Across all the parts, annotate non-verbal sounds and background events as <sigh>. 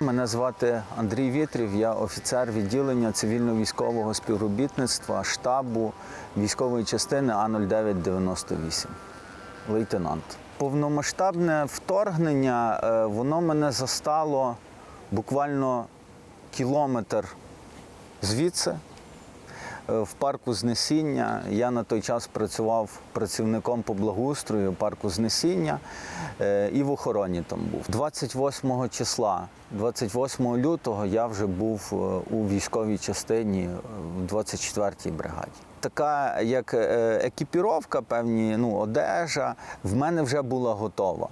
Мене звати Андрій Вітрів, я офіцер відділення цивільно-військового співробітництва штабу військової частини А0998. Лейтенант. Повномасштабне вторгнення е, воно мене застало буквально кілометр звідси в парку Знесіння. Я на той час працював працівником по благоустрою парку Знесіння е, і в охороні там був. 28 числа, 28 лютого, я вже був е, у військовій частині е, в 24-й бригаді. Така як е, екіпіровка, певні ну, одежа, в мене вже була готова.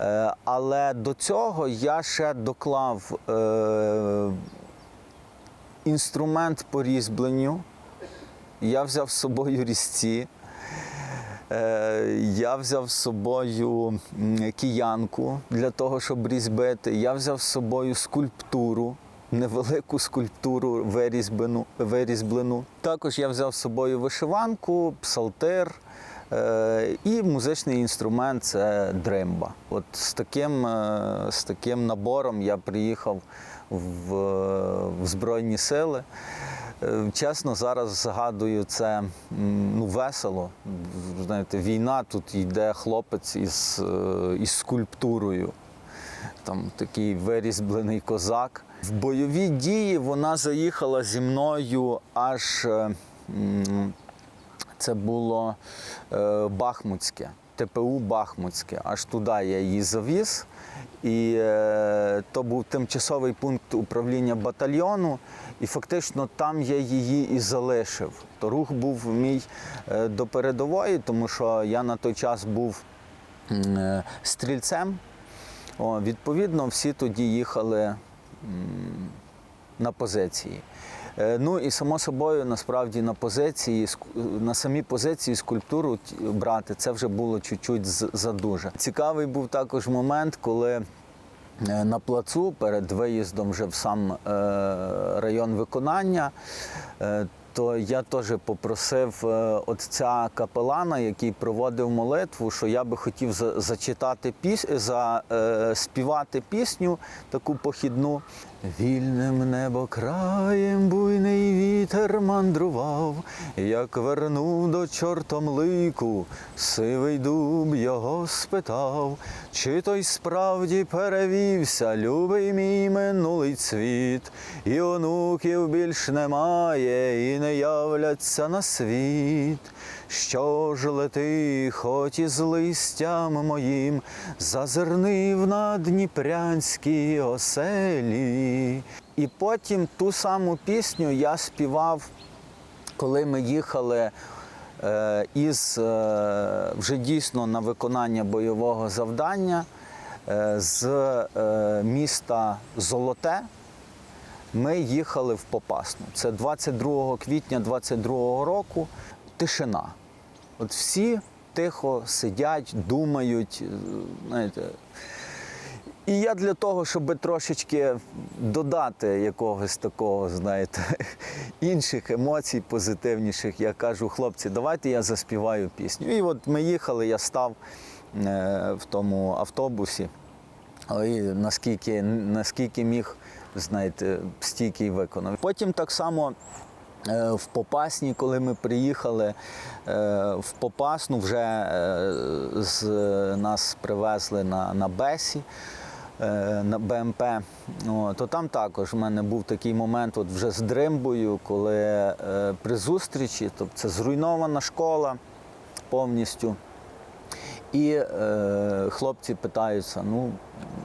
Е, Але до цього я ще доклав е, інструмент по різьбленню. Я взяв з собою різці, е, я взяв з собою киянку для того, щоб різьбити. Я взяв з собою скульптуру, невелику скульптуру вирізблену. вирізблену. Також я взяв з собою вишиванку, псалтир. е, І музичний інструмент це дримба. От з таким, е, з таким набором я приїхав в, в Збройні Сили. Е, Чесно, зараз згадую це ну, весело. Знаєте, війна тут йде хлопець із, е, із скульптурою. Там такий вирізблений козак. В бойові дії вона заїхала зі мною аж е, це було Бахмутське, ТПУ Бахмутське. Аж туди я її завіз. І то був тимчасовий пункт управління батальйону, і фактично там я її і залишив. То рух був мій е, до передової, тому що я на той час був е, стрільцем. О, відповідно, всі тоді їхали на позиції. Е, Ну і само собою, насправді, на позиції, на самі позиції скульптуру брати це вже було чуть-чуть задуже. Цікавий був також момент, коли на плацу перед виїздом вже в сам е, район виконання. е, То я теж попросив е, отця капелана, який проводив молитву, що я би хотів зачитати піс... за, е, співати пісню таку похідну. Вільним небо краєм буйний вітер мандрував, як вернув до чортом лику, сивий дуб його спитав, чи той справді перевівся, любий мій минулий цвіт, і онуків більш немає, і не являться на світ. Що ж лети, хоч із листям моїм, зазирнив на дніпрянські оселі. І потім ту саму пісню я співав, коли ми їхали е, із е, вже дійсно на виконання бойового завдання е, з міста Золоте. Ми їхали в Попасну. Це 22 квітня 22 року. Тишина. От всі тихо сидять, думають. Знаєте. І я для того, щоб трошечки додати якогось такого, знаєте, <laughs> інших емоцій позитивніших, я кажу, хлопці, давайте я заспіваю пісню. І от ми їхали, я став е, в тому автобусі. Ой, наскільки, наскільки міг, знаєте, стільки й виконав. Потім так само е, в Попасні, коли ми приїхали е, в Попасну, вже з нас привезли на, на Бесі. Е, На БМП, то там також в мене був такий момент, от вже з дримбою, коли е, при зустрічі, тобто це зруйнована школа повністю. І е, хлопці питаються, ну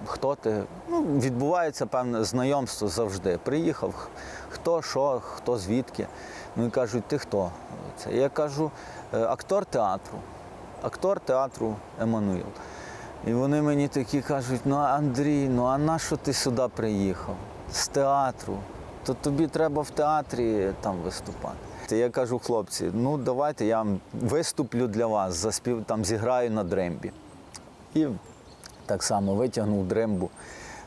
хто ти? Ну, відбувається певне знайомство завжди. Приїхав, хто, що, хто звідки. Ну і кажуть, ти хто? Це я кажу, «Е, актор театру, актор театру Еммануїл. І вони мені такі кажуть: ну Андрій, ну а на що ти сюди приїхав? З театру. То тобі треба в театрі там виступати. Я кажу, хлопці, ну давайте я виступлю для вас, заспів, там зіграю на дрембі. І так само витягнув дрембу,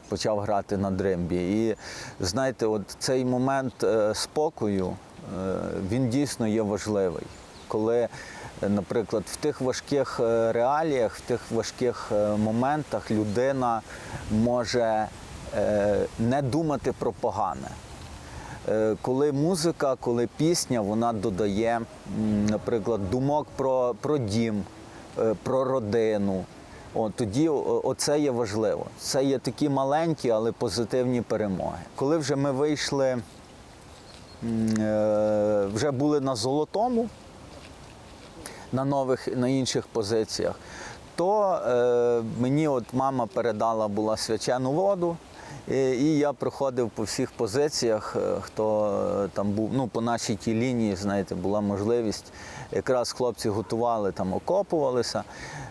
почав грати на дрембі. І знаєте, от цей момент е, спокою, е, він дійсно є важливий. Коли, наприклад, в тих важких е, реаліях, в тих важких е, моментах людина може е, не думати про погане. Коли музика, коли пісня, вона додає, наприклад, думок про, про дім, про родину. О, тоді оце є важливо. Це є такі маленькі, але позитивні перемоги. Коли вже ми вийшли, вже були на золотому, на нових на інших позиціях, то е, мені от мама передала була свячену воду. І, і я проходив по всіх позиціях, е, хто е, там був, ну по нашій тій лінії, знаєте, була можливість. Якраз хлопці готували там, окопувалися.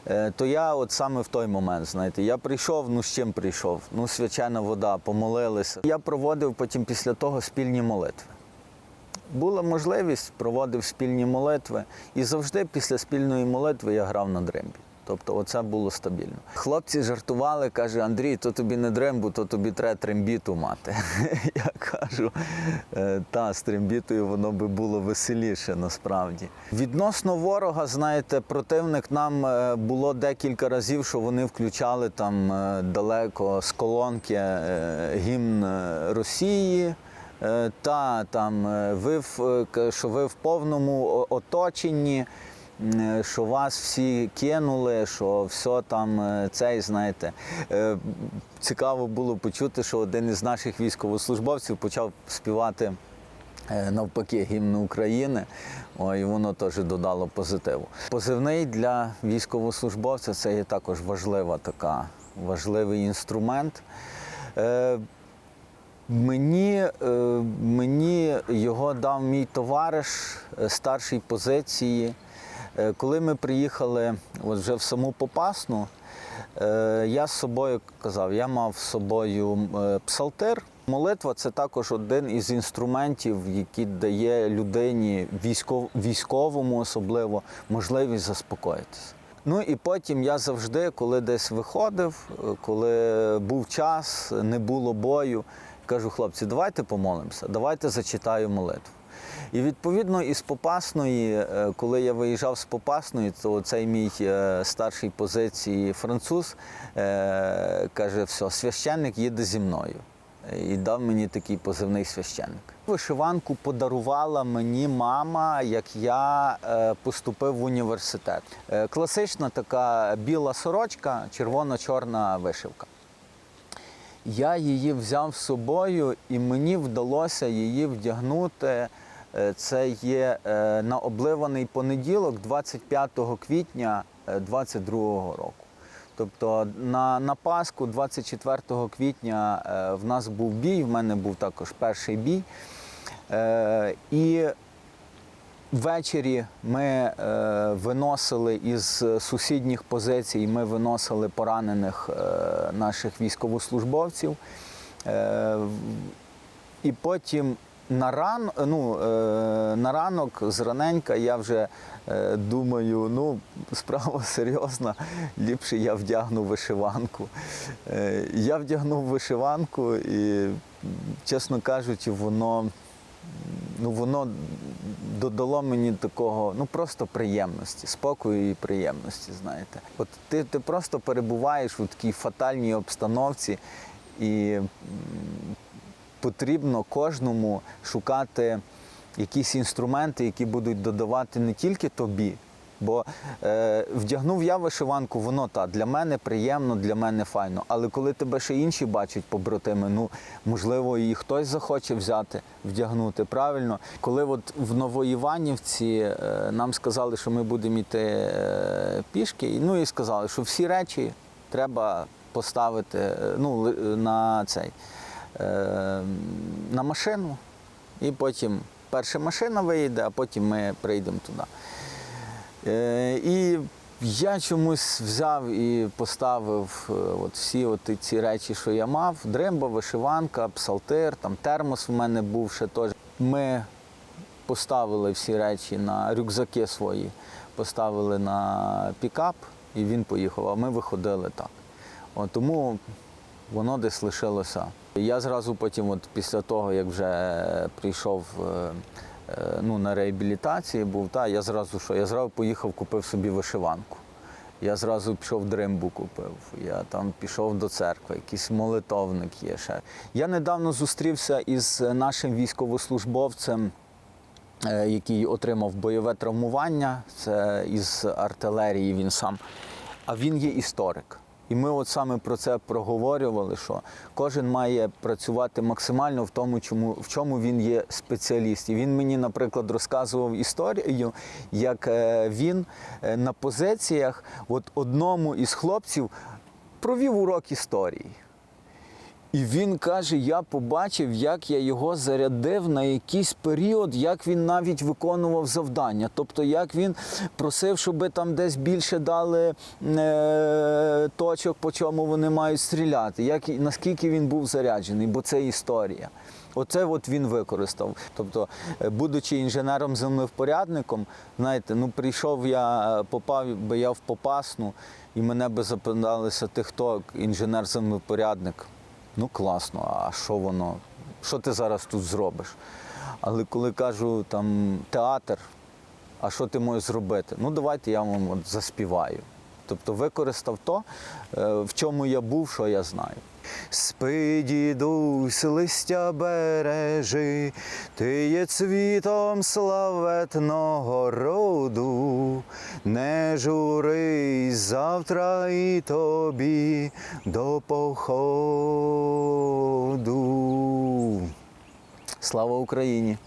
Е, то я от саме в той момент, знаєте, я прийшов, ну з чим прийшов? Ну, свячена вода, помолилися. Я проводив потім після того спільні молитви. Була можливість, проводив спільні молитви, і завжди після спільної молитви я грав на дрембі. Тобто оце було стабільно. Хлопці жартували, каже, Андрій, то тобі не дрембу, то тобі треба трембіту мати. <laughs> Я кажу, «Е, та, з трембітою воно би було веселіше насправді. Відносно ворога, знаєте, противник нам е, було декілька разів, що вони включали там е, далеко з колонки гімн Росії. Е, Та там е, ви в е, що ви в повному оточенні, що вас всі кинули, що все там цей, знаєте. Цікаво було почути, що один із наших військовослужбовців почав співати навпаки гімн України. І воно теж додало позитиву. Позивний для військовослужбовця це є також важлива така, важливий інструмент. Мені, е, мені його дав мій товариш е, старшій позиції. Е, Коли ми приїхали от вже в саму Попасну, я з собою казав, я мав з собою псалтир. Молитва це також один із інструментів, який дає людині, військов, військовому особливо, можливість заспокоїтися. Ну і потім я завжди, коли десь виходив, коли був час, не було бою, кажу, хлопці, давайте помолимося, давайте зачитаю молитву. І відповідно із Попасної, е, коли я виїжджав з Попасної, то цей мій е, старший позиції француз е, каже, все, священник їде зі мною. І дав мені такий позивний священник. Вишиванку подарувала мені мама, як я поступив в університет. Класична така біла сорочка, червоно-чорна вишивка. Я її взяв з собою, і мені вдалося її вдягнути. Е, Це є е, на обливаний понеділок, 25 квітня 22 року. Тобто на, на Пасху, 24 квітня, е, в нас був бій, в мене був також перший бій. Е, І Ввечері ми е, виносили із сусідніх позицій, ми виносили поранених е, наших військовослужбовців. Е, і потім на, ран, ну, е, на ранок зраненька я вже е, думаю, ну, справа серйозна, ліпше я вдягну вишиванку. Е, я вдягнув вишиванку і, чесно кажучи, воно ну, воно додало мені такого, ну просто приємності, спокою і приємності, знаєте. От ти, ти просто перебуваєш у такій фатальній обстановці, і потрібно кожному шукати якісь інструменти, які будуть додавати не тільки тобі. Бо е, вдягнув я вишиванку, воно та для мене приємно, для мене файно. Але коли тебе ще інші бачать побратими, ну можливо, і хтось захоче взяти, вдягнути. Правильно, коли от в Новоіванівці е, нам сказали, що ми будемо йти е, пішки, ну і сказали, що всі речі треба поставити е, ну, на цей е, на машину, і потім перша машина виїде, а потім ми прийдемо туди. Е, І я чомусь взяв і поставив е, от всі от ці речі, що я мав: дремба, вишиванка, псалтир, там термос в мене був ще теж. Ми поставили всі речі на рюкзаки свої, поставили на пікап, і він поїхав. А ми виходили так. От, тому воно десь лишилося. Я зразу потім, от після того, як вже прийшов е, ну, на реабілітації, був, та, я зразу що, я зразу поїхав, купив собі вишиванку. Я зразу пішов дримбу купив. Я там пішов до церкви, якийсь молитовник є ще. Я недавно зустрівся із нашим військовослужбовцем, е, який отримав бойове травмування. Це із артилерії він сам. А він є історик. І ми от саме про це проговорювали, що кожен має працювати максимально в тому, чому, в чому він є спеціаліст. І він мені, наприклад, розказував історію, як е, він е, на позиціях от одному із хлопців провів урок історії. І він каже: я побачив, як я його зарядив на якийсь період, як він навіть виконував завдання. Тобто, як він просив, щоб там десь більше дали е, точок, по чому вони мають стріляти, як, наскільки він був заряджений, бо це історія. Оце от він використав. Тобто, е, будучи інженером-землевпорядником, знаєте, ну прийшов я, е, попав би я в Попасну, і мене би запиталися, ти хто інженер-землевпорядник? Ну класно, а що воно? Що ти зараз тут зробиш? Але коли кажу там театр, а що ти можеш зробити? Ну давайте я вам от заспіваю. Тобто використав то, е, в чому я був, що я знаю. Спи, дідусь, листя бережи, ти є цвітом славетного роду, не журись завтра і тобі до походу. Слава Україні!